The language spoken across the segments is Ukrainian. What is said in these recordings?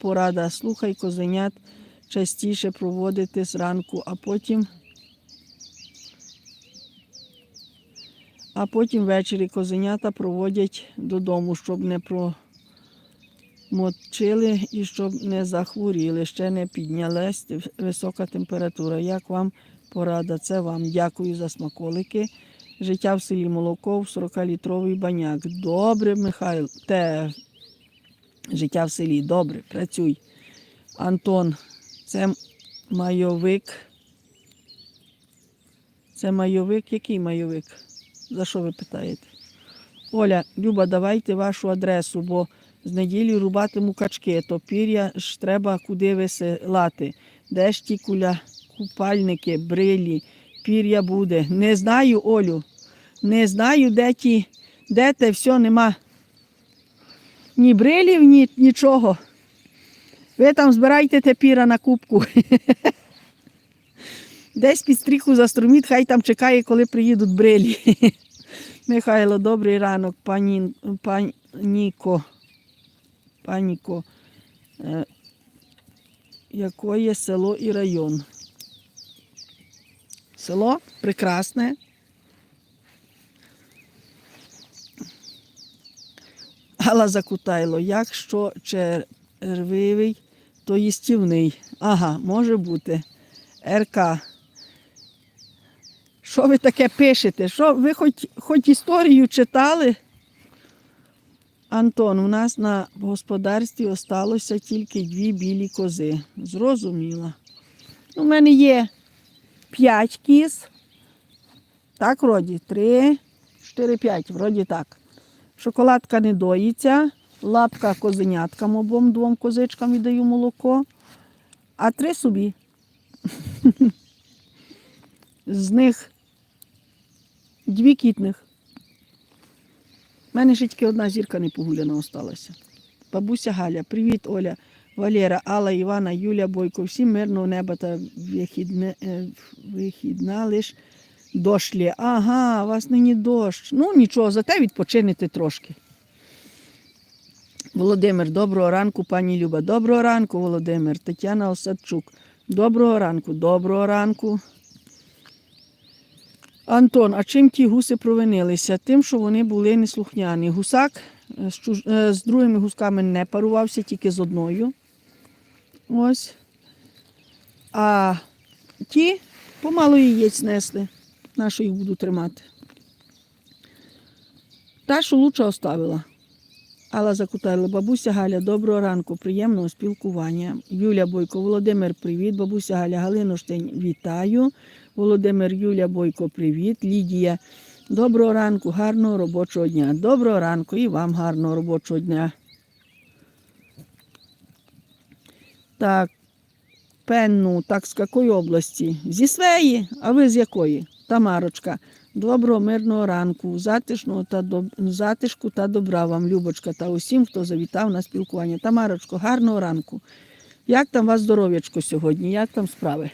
порада. Слухай козенят частіше проводити зранку, а потім. А потім ввечері козенята проводять додому, щоб не промочили і щоб не захворіли, ще не піднялась висока температура. Як вам порада? Це вам. Дякую за смаколики. Життя в селі молоко в 40-літровий баняк. Добре, Михайло. Те життя в селі. Добре, працюй. Антон, це майовик. Це майовик. Який майовик? За що ви питаєте? Оля, Люба, давайте вашу адресу, бо з неділі рубатиму качки, то пір'я ж треба куди висилати. Де ж ті куля, купальники, брилі, пір'я буде. Не знаю, Олю. Не знаю, де ті, де те все нема. Ні брилів, ні нічого. Ви там збирайте те піра на кубку. Десь під стріху заструміть, хай там чекає, коли приїдуть брилі. Михайло, добрий ранок, пані, паніко. Паніко. Е, якое село і район? Село прекрасне. Гала Закутайло, якщо червивий, то їстівний. Ага, може бути. РК. Що ви таке пишете? Що ви хоч, хоч історію читали? Антон, у нас на господарстві осталося тільки дві білі кози. Зрозуміла. У мене є п'ять кіз. Так, вроді, три, чотири, п'ять, вроді так. Шоколадка не доїться, лапка козеняткам обом двом козичкам віддаю молоко, а три собі. З них дві кітних. У мене ще тільки одна зірка не погуляна осталася. Бабуся Галя, привіт, Оля, Валера, Алла, Івана, Юля, Бойко, всім мирного неба та е, вихідна лиш дощ лє. Ага, у вас нині дощ. Ну нічого, зате відпочинете трошки. Володимир, доброго ранку, пані Люба. Доброго ранку, Володимир. Тетяна Осадчук. Доброго ранку, доброго ранку. Антон, а чим ті гуси провинилися? Тим, що вони були неслухняні. Гусак е, з, чуж... е, з другими гусками не парувався, тільки з одною. Ось. А ті помало яєць несли. На що їх буду тримати? Та, що лучше оставила. Алла Закутайла, бабуся Галя, доброго ранку, приємного спілкування. Юля Бойко, Володимир, привіт. Бабуся Галя, Галиноштень, вітаю. Володимир Юля Бойко, привіт. Лідія, доброго ранку, гарного робочого дня. Доброго ранку і вам гарного робочого дня. Так, Пенну, так з якої області? Зі своєї, а ви з якої? Тамарочка. Доброго, мирного ранку, затишного та доб... затишку та добра вам, Любочка, та усім, хто завітав на спілкування. Тамарочко, гарного ранку. Як там у вас здоров'ячко сьогодні? Як там справи?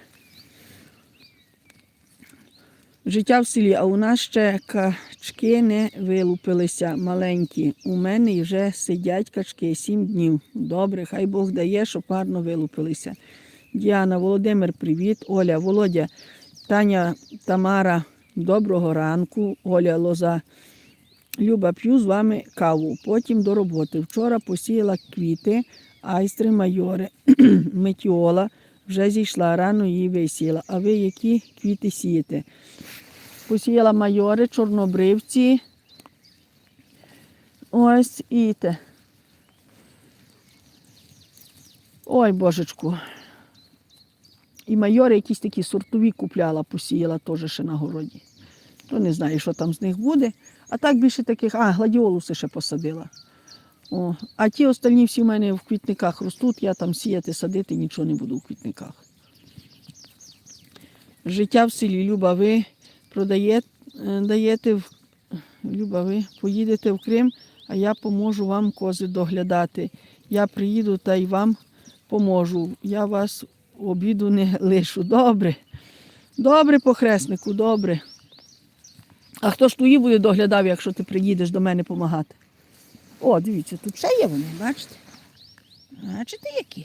Життя в селі, а у нас ще качки не вилупилися маленькі. У мене вже сидять качки сім днів. Добре, хай Бог дає, щоб гарно вилупилися. Діана, Володимир, привіт. Оля, Володя, Таня, Тамара, доброго ранку. Оля Лоза. Люба, п'ю з вами каву. Потім до роботи. Вчора посіяла квіти, айстри, майори, метіола. Вже зійшла, рано її висіяла. А ви які квіти сієте? Посіяла майори, чорнобривці. Ось і те. Ой, божечку. І майори якісь такі сортові купляла, посіяла теж ще на городі. То не знаю, що там з них буде. А так більше таких, а, гладіолуси ще посадила. О, а ті остальні всі в мене в квітниках ростуть, я там сіяти, садити нічого не буду в квітниках. Життя в селі, Люба, ви продаєте, даєте в Люба, ви поїдете в Крим, а я поможу вам кози доглядати. Я приїду та й вам поможу. Я вас обіду не лишу. Добре. Добре, похреснику, добре. А хто ж буде доглядав, якщо ти приїдеш до мене допомагати? О, дивіться, тут ще є вони, бачите? Бачите, які?